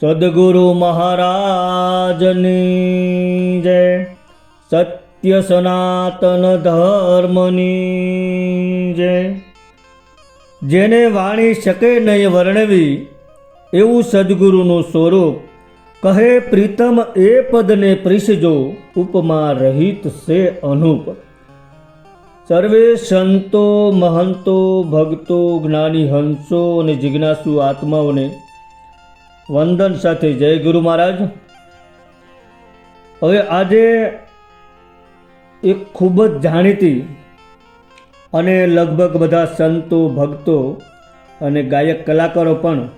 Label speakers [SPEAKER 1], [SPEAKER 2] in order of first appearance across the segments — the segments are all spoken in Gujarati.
[SPEAKER 1] સદગુરુ મહારાજની જય. સત્ય સનાતન ધર્મની જય. જેને વાણી શકે નહીં વર્ણવી, એવું સદગુરુનું સ્વરૂપ, કહે પ્રીતમ એ પદને પ્રીસજો, ઉપમા રહિત સે અનુપ. સર્વે સંતો મહંતો ભક્તો જ્ઞાની હંસો અને જિજ્ઞાસુ આત્માઓને વંદન સાથે જય ગુરુ મહારાજ. હવે આજે એક ખૂબ જ જાણીતી અને લગભગ બધા સંતો, ભક્તો અને ગાયક કલાકારો પણ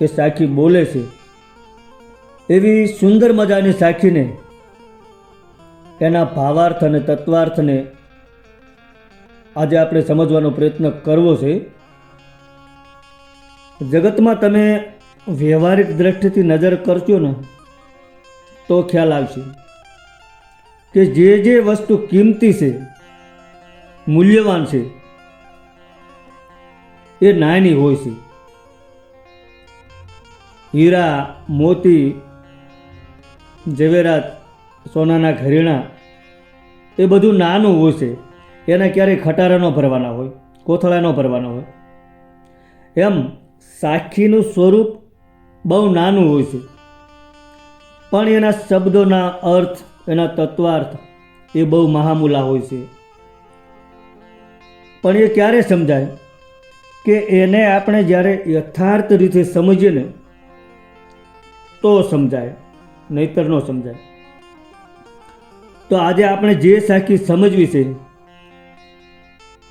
[SPEAKER 1] એ સાખી બોલે છે. એવી સુંદર મજાની સાખીને એના ભાવાર્થ અને તત્વાર્થને આજે આપણે સમજવાનો પ્રયત્ન કરવો છે. જગતમાં તમે વ્યવહારિક દ્રષ્ટિથી નજર કરશો ને, તો ખ્યાલ આવશે કે જે જે વસ્તુ કિંમતી છે, મૂલ્યવાન છે, એ નાની હોય છે. હીરા, મોતી, ઝવેરાત, સોનાના ઘરેણાં, એ બધું નાનું હોય છે. એને ક્યારેય ખટારા ન ભરવાના હોય, કોથળા ન ભરવાના હોય. એમ સાખીનું સ્વરૂપ બહુ નાનું હોય છે. પણ એના શબ્દોના અર્થ, એના તત્વાર્થ એ બહુ મહામૂલા હોય છે. પણ એ ક્યારે સમજાય? કે એને આપણે જ્યારે યથાર્થ રીતે સમજીએ ને, તો સમજાય, નહીતર ન સમજાય. તો આજે આપણે જે સાખી સમજવી છે,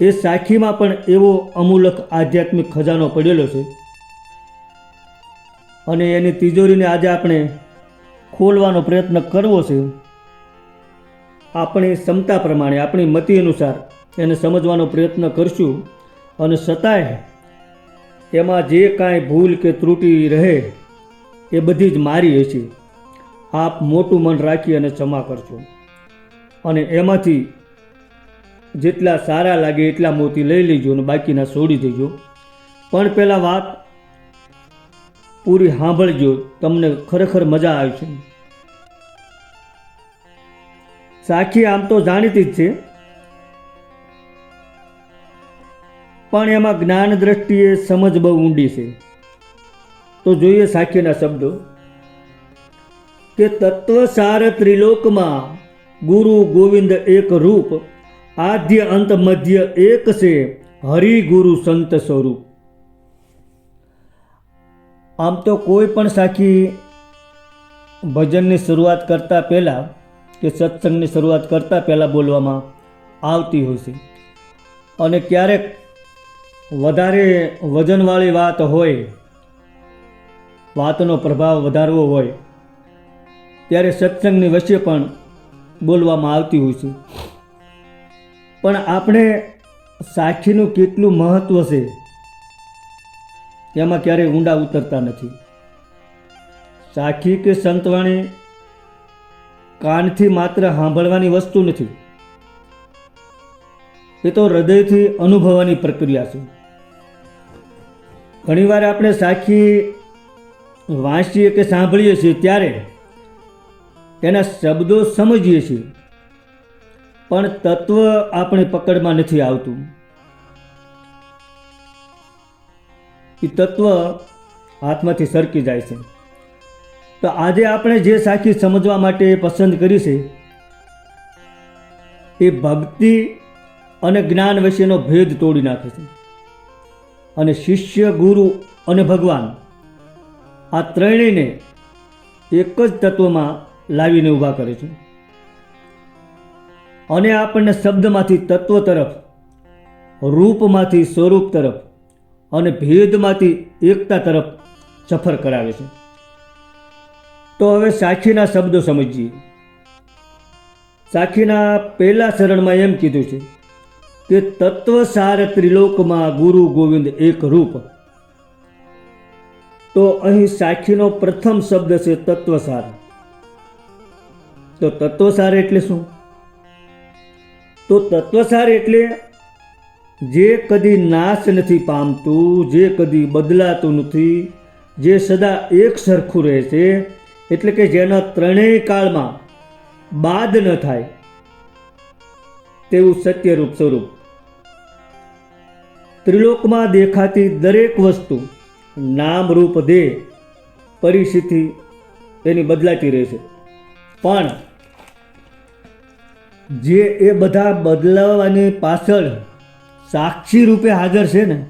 [SPEAKER 1] એ સાખીમાં પણ એવો અમૂલક આધ્યાત્મિક ખજાનો પડેલો છે. અને એની તિજોરીને આજે આપણે ખોલવાનો પ્રયત્ન કરવો છે. આપણી ક્ષમતા પ્રમાણે, આપણી મતિ અનુસાર એને સમજવાનો પ્રયત્ન કરશું. અને છતાંય એમાં જે કાંઈ ભૂલ કે ત્રુટિ રહે, એ બધી જ મારી હશે. આપ મોટું મન રાખી અને ક્ષમા કરશો અને એમાંથી જેટલા સારા લાગે એટલા મોતી લઈ લેજો અને બાકીના છોડી દેજો. પણ પહેલાં વાત પૂરી સાંભળજો તમને ખરેખર મજા આવશે. સાખી આમ તો જાણીતી જ છે. પણ એમાં જ્ઞાન દ્રષ્ટિએ સમજ બહુ ઊંડી છે. તો જોઈએ સાખીના શબ્દો. કે તત્વસાર ત્રિલોકમાં ગુરુ ગોવિંદ એક રૂપ, આદ્ય અંત મધ્ય એક છે હરિ ગુરુ સંત સ્વરૂપ. આમ તો કોઈ પણ સાખી ભજનની શરૂઆત કરતાં પહેલાં કે સત્સંગની શરૂઆત કરતાં પહેલાં બોલવામાં આવતી હોય છે. અને ક્યારેક વધારે વજનવાળી વાત હોય, વાતનો પ્રભાવ વધારવો હોય, ત્યારે સત્સંગની વચ્ચે પણ બોલવામાં આવતી હોય છે. પણ આપણે સાખીનું કેટલું મહત્ત્વ છે એમાં ક્યારેય ઊંડા ઉતરતા નથી. સાખી કે સંતવાણી કાનથી માત્ર સાંભળવાની વસ્તુ નથી. એ તો હૃદયથી અનુભવવાની પ્રક્રિયા છે. ઘણીવાર આપણે સાખી વાંચીએ કે સાંભળીએ છીએ ત્યારે એના શબ્દો સમજીએ છીએ. પણ તત્વ આપણે પકડમાં નથી આવતું. એ તત્વ હાથમાંથી સરકી જાય છે. તો આજે આપણે જે સાખી સમજવા માટે પસંદ કરી છે, એ ભક્તિ અને જ્ઞાન વિશેનો ભેદ તોડી નાખે છે. અને શિષ્ય, ગુરુ અને ભગવાન આ ત્રણેયને એક જ તત્વમાં લાવીને ઊભા કરે છે. અને આપણને શબ્દમાંથી તત્વ તરફ, રૂપમાંથી સ્વરૂપ તરફ અને ભેદમાંથી એકતા તરફ સફર કરાવે છે. તો હવે સાખીના શબ્દો સમજીએ. સાખીના પહેલા શરણમાં એમ કીધું છે કે તત્વસાર ત્રિલોકમાં ગુરુ ગોવિંદ એક રૂપ. તો અહીં સાખીનો પ્રથમ શબ્દ છે તત્વસાર. તો તત્વસાર એટલે શું? તો તત્વસાર એટલે જે કદી નાશ નથી પામતું, જે કદી બદલાતું નથી, જે સદા એક સરખું રહે છે એટલે કે જેના ત્રણેય કાળમાં બાદ ન થાય, તેવું સત્યરૂપ સ્વરૂપ. ત્રિલોકમાં દેખાતી દરેક વસ્તુ નામ રૂપ દેહ પરિસ્થિતિ એની બદલાતી રહે છે પણ જે એ બધા બદલાવાની પાછળ સાક્ષી રૂપે હાજર છે ને,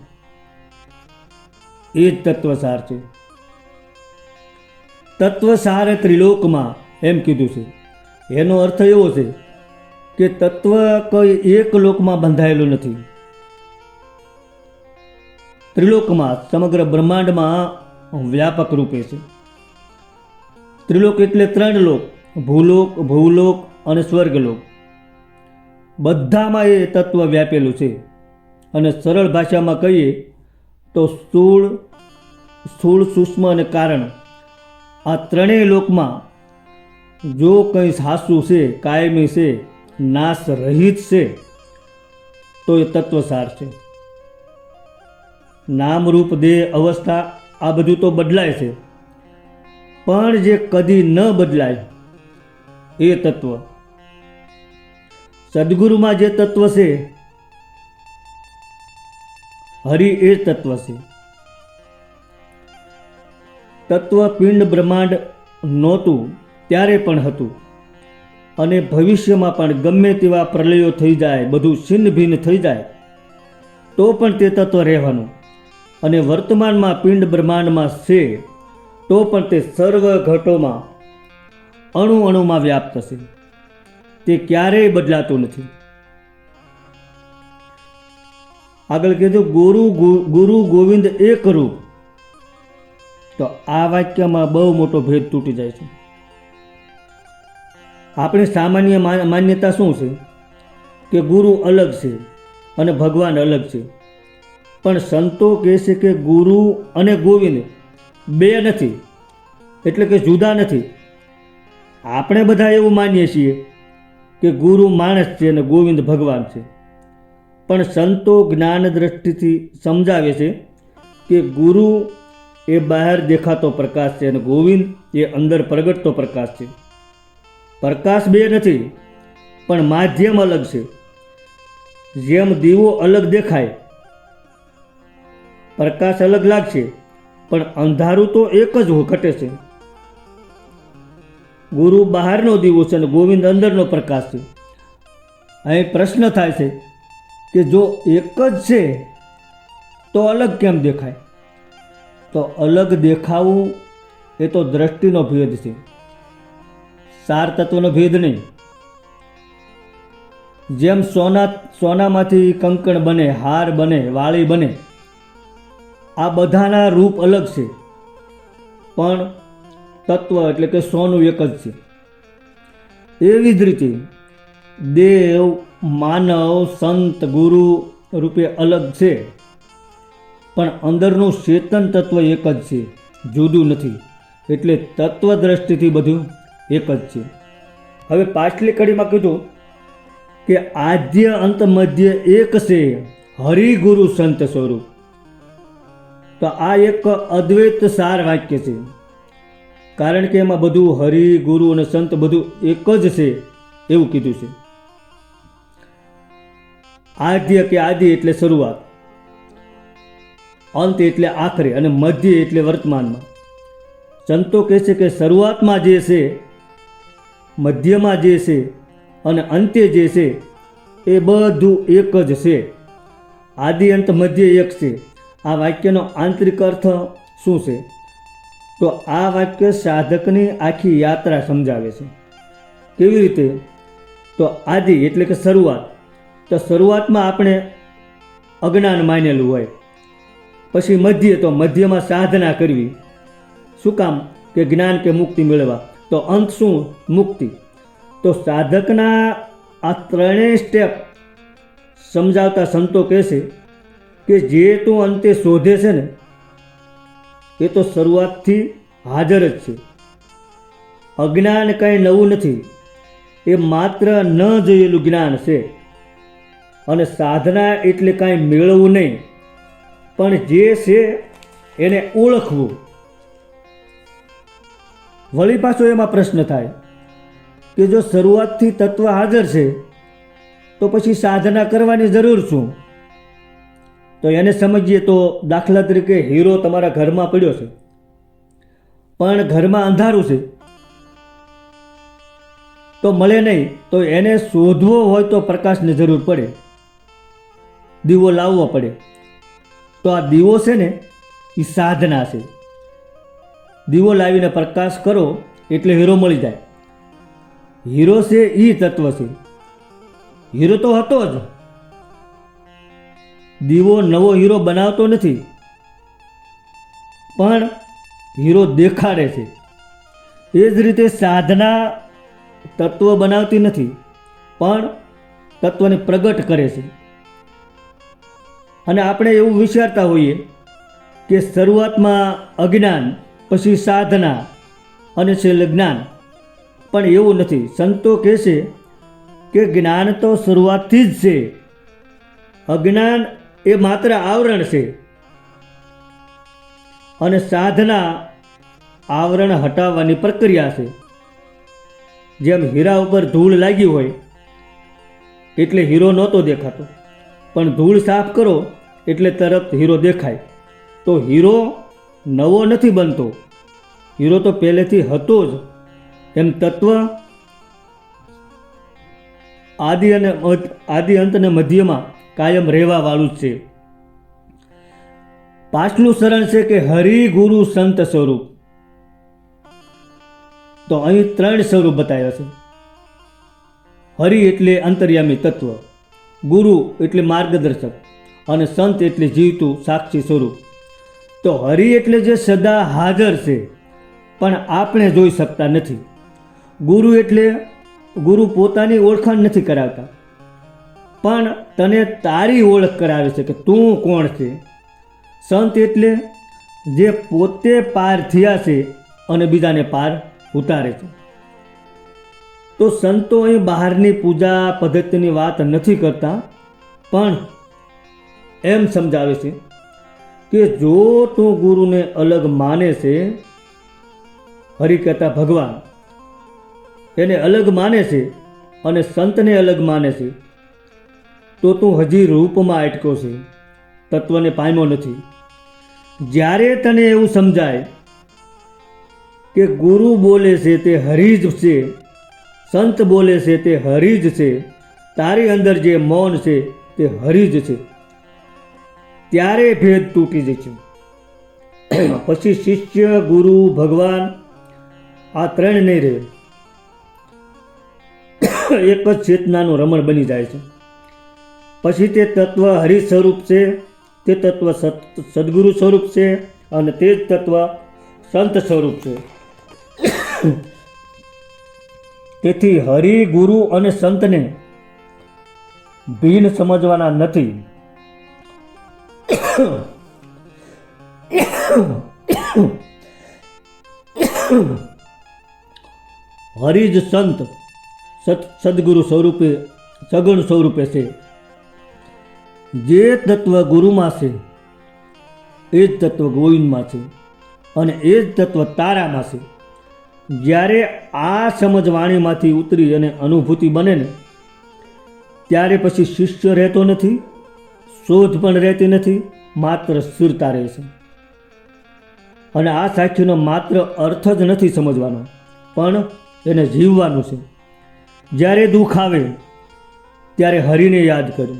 [SPEAKER 1] એ જ તત્વસાર છે. તત્વસાર ત્રિલોકમાં એમ કીધું છે. એનો અર્થ એવો છે કે તત્વ કોઈ એક લોકમાં બંધાયેલું નથી. ત્રિલોકમાં સમગ્ર બ્રહ્માંડમાં વ્યાપક રૂપે છે. ત્રિલોક એટલે ત્રણ લોક, ભૂલોક ભૂલોક અને સ્વર્ગલોક. બધામાં એ તત્વ વ્યાપેલું છે. અને સરળ ભાષામાં કહીએ તો સ્થૂળ સ્થૂળ સૂક્ષ્મ અને કારણ. આ ત્રણેય લોકમાં જો કંઈ સાસુ છે, કાયમી છે, નાશ રહિત છે, તો એ તત્વસાર છે. નામરૂપ દેહ અવસ્થા આ બધું તો બદલાય છે. પણ જે કદી ન બદલાય, એ તત્વ. સદગુરુમાં જે તત્વ છે હરિ એ તત્વ છે. તત્વ પિંડ બ્રહ્માંડ નહોતું, ત્યારે પણ હતું. અને ભવિષ્યમાં પણ ગમે તેવા પ્રલયો થઈ જાય, બધું છિન્ન ભિન્ન થઈ જાય, તો પણ તે તત્વ રહેવાનું. અને વર્તમાનમાં પિંડ બ્રહ્માંડમાં છે, તો પણ તે સર્વ ઘટોમાં અણુ અણુમાં વ્યાપ્ત છે. તે ક્યારેય બદલાતું નથી. આગળ કીધું ગુરુ ગુરુ ગોવિંદ એક રૂપ તો આ વાક્યમાં બહુ મોટો ભેદ તૂટી જાય છે. આપણી સામાન્ય માન્યતા શું છે? કે ગુરુ અલગ છે અને ભગવાન અલગ છે. પણ સંતો કહે છે કે ગુરુ અને ગોવિંદ બે નથી, એટલે કે જુદા નથી. આપણે બધા એવું માનીએ છીએ કે ગુરુ માણસ છે અને ગોવિંદ ભગવાન છે. પણ સંતો જ્ઞાન દ્રષ્ટિથી સમજાવે છે કે ગુરુ એ બહાર દેખાતો પ્રકાશ છે અને ગોવિંદ એ અંદર પ્રગટતો પ્રકાશ છે. પ્રકાશ બે નથી, પણ માધ્યમ અલગ છે. જેમ દીવો અલગ દેખાય, પ્રકાશ અલગ લાગશે, પણ અંધારું તો એક જ ઘટે છે. ગુરુ બહારનો દીવો છે અને ગોવિંદ અંદરનો પ્રકાશ છે. અહીં પ્રશ્ન થાય છે કે જો એક જ છે, તો અલગ કેમ દેખાય? તો અલગ દેખાવું એ તો દ્રષ્ટિનો ભેદ છે. સાર તત્વનો ભેદ નહીં. જેમ સોના, સોનામાંથી કંકણ બને, હાર બને, વાળી બને, આ બધાના રૂપ અલગ છે. પણ તત્વ એટલે કે સોનું એક જ છે. એવી જ રીતે દેવ માનવ સંત ગુરુ રૂપે અલગ છે. પણ અંદરનું ચેતન તત્વ એક જ છે. જુદું નથી. એટલે તત્વ દ્રષ્ટિથી બધું એક જ છે. હવે પાછલી કડીમાં કીધું કે આદ્ય અંત મધ્ય એક છે હરિગુરુ સંત સ્વરૂપ. તો આ એક અદ્વૈત સાર વાક્ય છે. કારણ કે એમાં બધું હરિ ગુરુ અને સંત બધું એક જ છે એવું કીધું છે. આદ્ય કે આદિ એટલે શરૂઆત. અંત એટલે આખરે અને મધ્ય એટલે વર્તમાનમાં. સંતો કહે છે કે શરૂઆતમાં જે છે, મધ્યમાં જે છે અને અંતે જે છે, એ બધું એક જ છે. આદિ અંત મધ્ય એક છે. આ વાક્યનો આંતરિક અર્થ શું છે? તો આ વાક્ય સાધકની આખી યાત્રા સમજાવે છે. કેવી રીતે? તો આદિ એટલે કે શરૂઆત. તો શરૂઆતમાં આપણે અજ્ઞાન માનેલું હોય. પછી મધ્ય તો મધ્યમાં સાધના કરવી. શું કામ? કે જ્ઞાન કે મુક્તિ મેળવવા. તો અંત શું? મુક્તિ. તો સાધકના આ ત્રણેય સ્ટેપ સમજાવતા સંતો કહેશે કે જે તું અંતે શોધે છે ને, એ તો શરૂઆતથી હાજર જ છે. અજ્ઞાન કંઈ નવું નથી. એ માત્ર ન જોયેલું જ્ઞાન છે. અને સાધના એટલે કાંઈ મેળવવું નહીં. પણ જે છે એને ઓળખવું. વળી પાછો એમાં પ્રશ્ન થાય કે જો શરૂઆતથી તત્વ હાજર છે, તો પછી સાધના કરવાની જરૂર શું? તો એને સમજીએ તો દાખલા તરીકે હીરો તમારા ઘરમાં પડ્યો છે. પણ ઘરમાં અંધારું છે. તો મળે નહીં, તો એને શોધવો હોય તો પ્રકાશની જરૂર પડે. દીવો લાવવો પડે. તો આ દીવો છે ને એ સાધના છે. દીવો લાવીને પ્રકાશ કરો, એટલે હીરો મળી જાય. હીરો છે એ તત્વ છે. હીરો તો હતો જ. દીવો નવો હીરો બનાવતો નથી. પણ હીરો દેખાડે છે. એ જ રીતે સાધના તત્વ બનાવતી નથી. પણ તત્વને પ્રગટ કરે છે. અને આપણે એવું વિચારતા હોઈએ કે શરૂઆતમાં અજ્ઞાન, પછી સાધના અને છેલ્લે જ્ઞાન. પણ એવું નથી. સંતો કહે છે કે જ્ઞાન તો શરૂઆતથી જ છે. અજ્ઞાન એ માત્ર આવરણ છે. અને સાધના આવરણ હટાવવાની પ્રક્રિયા છે. જેમ હીરા ઉપર ધૂળ લાગી હોય, એટલે હીરો નહોતો દેખાતો. પણ ધૂળ સાફ કરો એટલે તરત હીરો દેખાય. તો હીરો નવો નથી બનતો. હીરો તો પહેલેથી હતો જ. એમ તત્વ આદિ અને આદિ અંત અને મધ્યમાં કાયમ રહેવાવાળું જ છે. પાછલું શરણ છે કે હરિ ગુરુ સંત સ્વરૂપ. તો અહીં ત્રણ સ્વરૂપ બતાવ્યા છે. હરિ એટલે અંતર્યામી તત્વ. ગુરુ એટલે માર્ગદર્શક અને સંત એટલે જીવતું સાક્ષી સ્વરૂપ. તો હરિ એટલે જે સદા હાજર છે, પણ આપણે જોઈ શકતા નથી. ગુરુ એટલે ગુરુ પોતાની ઓળખાણ નથી કરાવતા. પણ તને તારી ઓળખ કરાવે છે કે તું કોણ છે? સંત એટલે જે પોતે પાર થયા છે અને બીજાને પાર ઉતારે છે. તો સંતો એ બહારની પૂજા પદ્ધતિની વાત નથી કરતા, પણ એમ સમજાવે છે કે જો તું ગુરુને અલગ માને છે, હરિ કહેતા ભગવાન એને અલગ માને છે અને સંતને અલગ માને છે, તો તું હજી રૂપમાં અટક્યો છે, તત્વને પામ્યો નથી. જ્યારે તને એવું સમજાય કે ગુરુ બોલે છે તે હરિ જ છે સંત બોલે છે તે હરી જ છે. તારી અંદર જે મૌન છે તે હરી જ છે. ત્યારે ભેદ તૂટી જશે. પછી શિષ્ય, ગુરુ, ભગવાન આ ત્રણ નહીં રહે. એક જ ચેતનાનું રમણ બની જાય છે. પછી તે તત્વ હરિ સ્વરૂપ છે, તે તત્વ સદગુરુ સ્વરૂપ છે અને તે જ તત્વ સંત સ્વરૂપ છે. તેથી હરિ ગુરુ અને સંતને ભીન સમજવાના નથી. હરિજ સંત સત, સદગુરુ સ્વરૂપે, સગણ સ્વરૂપે છે. જે તત્વ ગુરુમાં છે, એ જ તત્વ ગોવિંદમાં છે અને એ જ તત્વ તારામાં છે. જ્યારે આ સમજ વાણીમાંથી ઉતરી અને અનુભૂતિ બને ને, ત્યારે પછી શિષ્ય રહેતો નથી, શોધ પણ રહેતી નથી, માત્ર સ્થિરતા રહે છે. અને આ સાક્ષીનો માત્ર અર્થ જ નથી સમજવાનો, પણ એને જીવવાનું છે. જ્યારે દુઃખ આવે, ત્યારે હરિને યાદ કરું.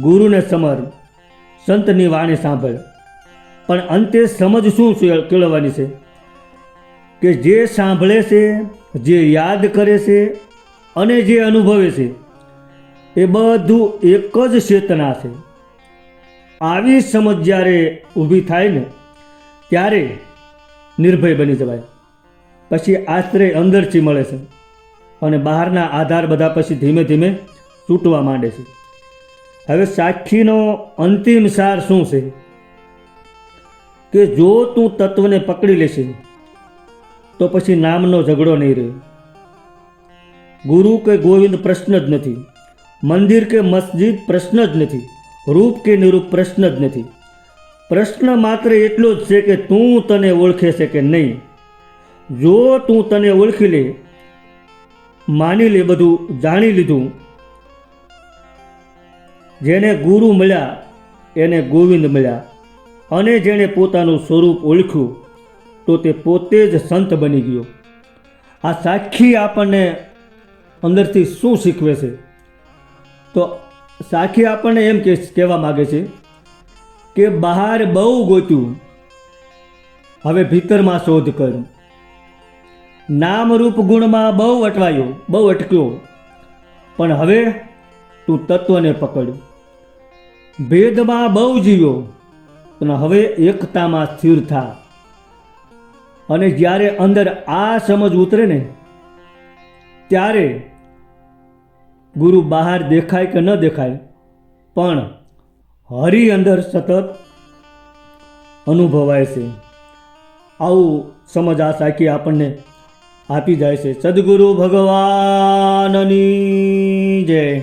[SPEAKER 1] ગુરુને સમર, સંતની વાણી સાંભળ. પણ અંતે સમજ શું કેળવવાની છે? કે જે સાંભળે છે, જે યાદ કરે છે અને જે અનુભવે છે, એ બધું એક જ ચેતના છે. આવી સમજ જ્યારે ઊભી થાય ને, ત્યારે નિર્ભય બની જવાય. પછી આશ્રય અંદરથી મળે છે અને બહારના આધાર બધા પછી ધીમે ધીમે તૂટવા માંડે છે. હવે સાક્ષીનો અંતિમ સાર શું છે? કે જો તું તત્વને પકડી લેશે તો પછી નામનો ઝઘડો નહીં રહે ગુરુ કે ગોવિંદ પ્રશ્ન જ નથી. મંદિર કે મસ્જિદ પ્રશ્ન જ નથી. રૂપ કે નિરૂપ પ્રશ્ન જ નથી. પ્રશ્ન માત્ર એટલો જ છે કે તું તને ઓળખે છે કે નહીં. જો તું તને ઓળખી લે, માની લે બધું, જાણી લીધું. જેને ગુરુ મળ્યા, એને ગોવિંદ મળ્યા. અને જેણે પોતાનું સ્વરૂપ ઓળખ્યું તો તે પોતે જ સંત બની ગયો. આ સાખી આપણને અંદરથી શું શીખવે છે? તો સાખી આપણને એમ કહેવા માગે છે કે બહાર બહુ ગોત્યું હવે ભીતરમાં શોધ કર. નામરૂપ ગુણમાં બહુ અટવાયો, બહુ અટક્યો. પણ હવે તું તત્વને પકડ. ભેદમાં બહુ જીવ્યો, પણ હવે એકતામાં સ્થિર થા. અને જ્યારે અંદર આ સમજ ઉતરે ને, ત્યારે ગુરુ બહાર દેખાય કે ન દેખાય, પણ હરિ અંદર સતત અનુભવાય છે. આવું સમજ આ સાખી આપણને આપી જાય છે. સદગુરુ ભગવાનની જય.